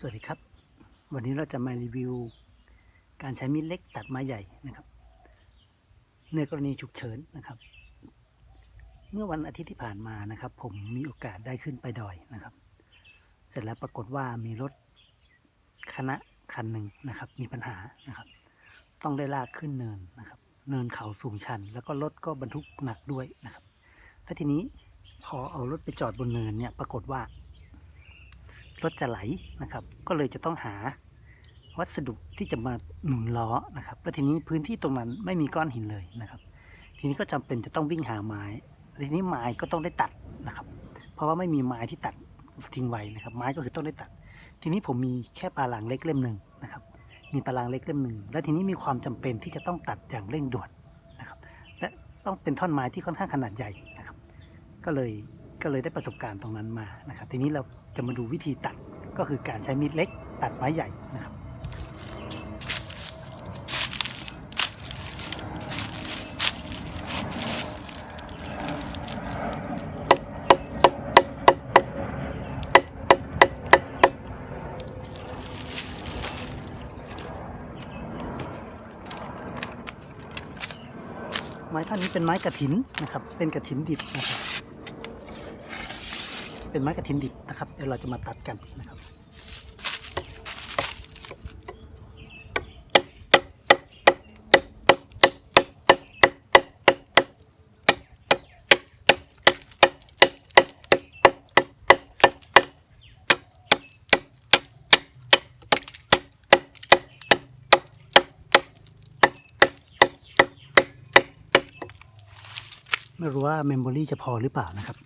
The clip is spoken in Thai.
สวัสดีครับ วันนี้เราจะมารีวิว การใช้มีดเล็กตัดไม้ใหญ่นะครับ ในกรณีฉุกเฉินนะครับ เมื่อวันอาทิตย์ที่ผ่านมานะครับ ผมมีโอกาสได้ขึ้นไปดอยนะครับ เสร็จแล้วปรากฏว่ามีรถคณะคันหนึ่งนะครับ มีปัญหานะครับ ต้องได้ลากขึ้นเนินนะครับ เนินเขาสูงชัน แล้วก็รถก็บรรทุกหนักด้วยนะครับและทีนี้พอเอารถไปจอดบนเนินเนี่ยปรากฏว่า รถจะไหลนะครับ ก็เลยจะต้องหาวัสดุที่จะมาหนุนล้อนะครับแล้วทีนี้พื้นที่ตรงนั้นไม่มีก้อนหินเลยนะครับ ทีนี้ก็จำเป็นจะต้องวิ่งหาไม้ทีนี้ไม้ก็ต้องได้ตัดนะครับ เพราะว่าไม่มีไม้ที่ตัดทิ้งไว้นะครับ ไม้ก็คือต้องได้ตัด ทีนี้ผมมีแค่ปลาหลังเล็กเล่มหนึ่งนะครับ มีปลาหลังเล็กเล่มหนึ่งแล้วทีนี้มีความจำเป็นที่จะต้องตัดอย่างเร่งด่วนนะครับ และต้องเป็นท่อนไม้ที่ค่อนข้างขนาดใหญ่นะครับ ก็เลย ก็เลยได้ประสบการณ์ตรงนั้นมานะครับ ทีนี้เราจะมาดูวิธีตัดก็คือการใช้มีดเล็กตัดไม้ใหญ่นะครับไม้ท่อนนี้เป็นไม้กระถินนะครับ เป็นกระถินดิบนะครับ เป็นไม้กระถินดิบนะครับ เดี๋ยวเราจะมาตัดกันนะครับไม่รู้ว่าเมมโมรีจะพอหรือเปล่านะครับ